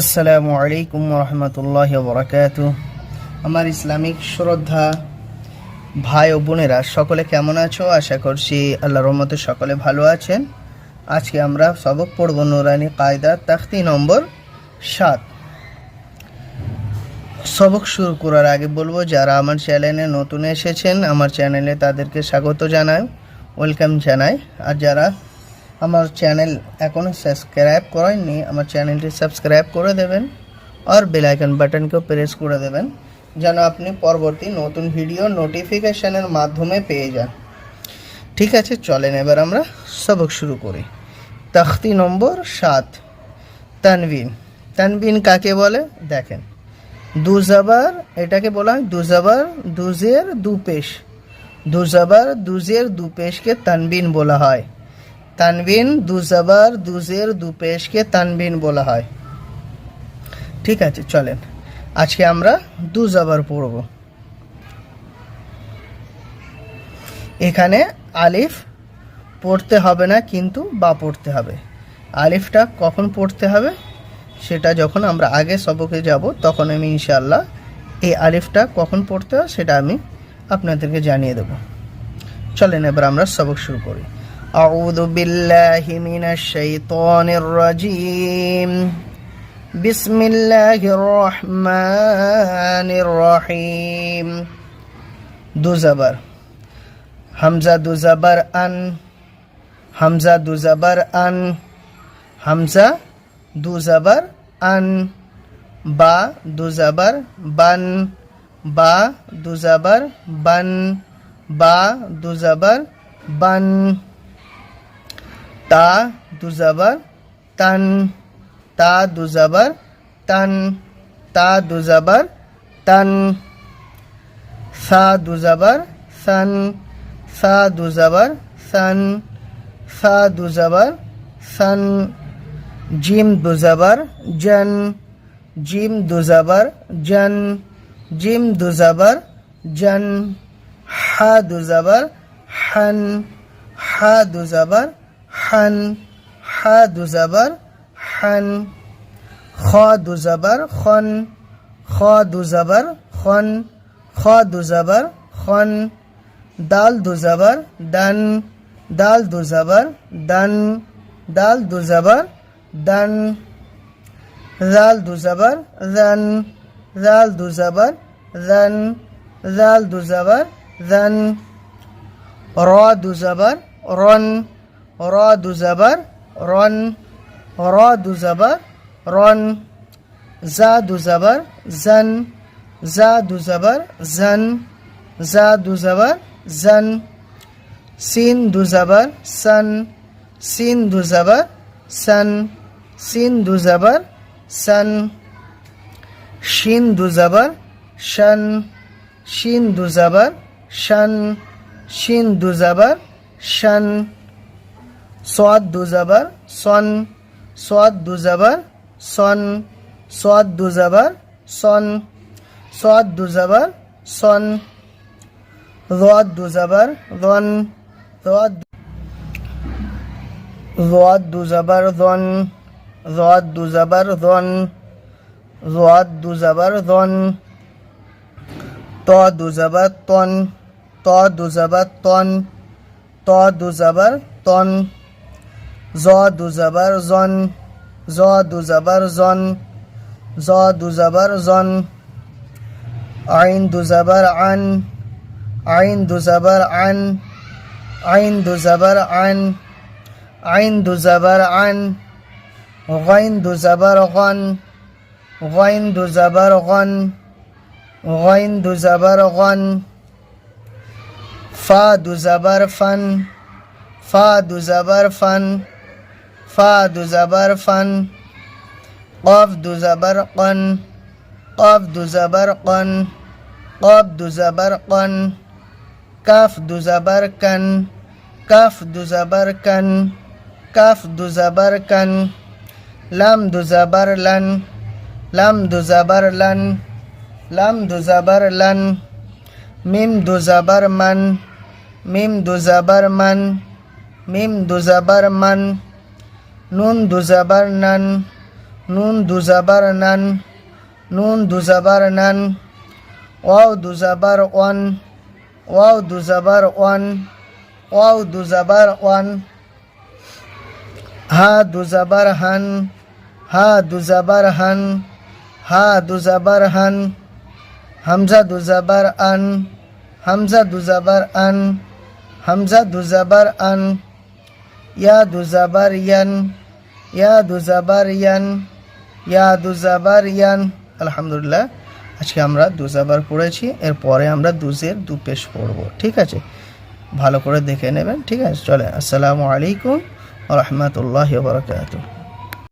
আসসালামু আলাইকুম রহমতুল্লাহ বরাকাত আমার ইসলামিক শ্রদ্ধা ভাই ও বোনেরা, সকলে কেমন আছো? আশা করছি আল্লাহ রহমতে সকলে ভালো আছেন। আজকে আমরা সবক পড়ব নুরানি কায়দা, তাখতি নম্বর সাত। সবক শুরু করার আগে বলব, যারা আমার চ্যানেলে নতুন এসেছেন, আমার চ্যানেলে তাদেরকে স্বাগত জানাই, ওয়েলকাম জানাই। আর যারা আমার চ্যানেল এখনও সাবস্ক্রাইব করেননি আমার চ্যানেলটি সাবস্ক্রাইব করে দেবেন আর বেল আইকন বাটনকেও প্রেস করে দেবেন, যেন আপনি পরবর্তী নতুন ভিডিও নোটিফিকেশনের মাধ্যমে পেয়ে যান। ঠিক আছে, চলেন এবার আমরা সবক শুরু করি। তখতি নম্বর সাত, তানবিন। তানবিন কাকে বলে? দেখেন দুজাবার এটাকে বলা হয় দুজাবার দুজের দু পেশ। দুজাবার দুজের দু পেশকে তানবিন বলা হয়। তানবিন দুজাবার দুজের দু পেশকে তানবিন বলা হয়। ঠিক আছে, চলেন। আজকে আমরা দুজাবার পড়ব। এখানে আলিফ পড়তে হবে না, কিন্তু বা পড়তে হবে। আলিফটা কখন পড়তে হবে? সেটা যখন আমরা আগে সবকে যাব, তখন আমি ইনশাল্লাহ এই আলিফটা কখন পড়তে হয় সেটা আমি আপনাদেরকে জানিয়ে দেব। চলেন, এবার আমরা সবক শুরু করি। أعوذ بالله من الشيطان الرجيم بسم الله الرحمن الرحيم دو زبر حمزة دو زبر أن حمزة دو زبر أن حمزة دو زبر أن با دو زبر بن با دو زبر بن با دو زبر بن, با دو زبر بن তা দু জবর তান তা দু জবর তান তা দু জবর তান সা দু জবর সন সা দু জবর সন সা দু জবর সন জিম দু জবর জন জিম দু জবর জন জিম দু জবর জন হা দু জবর হন হা দু জবর হন হা দু জবর হন খ দু জবর খন খ দু জবর খন খ দু জবর খন দাল দু জবর দান দাল দু জবর দান দাল দু জবর দান জাল দু জবর রান জাল দু জবর রান জাল দু জবর রান র দু জবর রন র দু জবর, রন র দু জবর, রন জা দু জবর, জন জা দু জবর, জন জা দু জবর, জন সিন দু জবর, সন সিন দু জবর, সন সিন দু জবর, সন শিন দু জবর শন শিন দু জবর শন শিন দু জবর শন সোয়াদ দু জবর সন সোয়াদ দু জবর সন সোয়াদ দু জবর সন সোয়াদ দু জবর সন রোয়াদ দু জবর রন রোয়াদ রোয়াদ দু জবর রন রোয়াদ দু জবর রন রোয়াদ দু জবর রন ত দু জবর তন ত দু জবর তন ত দু জবর তন زاد و زبر زان زاد و زبر زان زاد و زبر زان عین دو زبر عن عین دو زبر عن عین دو زبر عن عین دو زبر عن غین دو زبر غن غین دو زبر غن غین دو زبر غن فا دو زبر فن فا دو زبر فن ফা দুজাবার ফান কফ দুজাবার কন কফ দুজাবার কন কফ দুজাবার কন কাফ দুজাবার কান কাফ দুজাবার কান কাফ দুজাবার কান লাম দুজাবার লান লাম দুজাবার লান লাম দুজাবার লান মিম দুজাবার মান মিম দুজাবার মান মিম দুজাবার মান নুন দু জাবার নান নুন দুজাবার নান নুন দুজাবার নান ওয়াও দুজাবার ওয়ান ওয়াও দুজাবার ওয়ান ওয়াও দুজাবার ওয়ান হা দুজাবার হান হা দুজাবার হান হা দুজাবার হান হামজা দুজাবার আন হামজা দুজাবার আন হামজা দুজাবার আন ইয়া দুজাবার ইয়ান ইয়া দুজাবার ইয়ান ইয়া দুজাবার ইয়ান আলহামদুলিল্লাহ আজকে আমরা দুজাবার পড়েছি, এরপরে আমরা দুজের দু পেশ পড়ব, ঠিক আছে? ভালো করে দেখে নেবেন, ঠিক আছে? চলে, আসসালামু আলাইকুম রহমতুল্লাহ বরকাত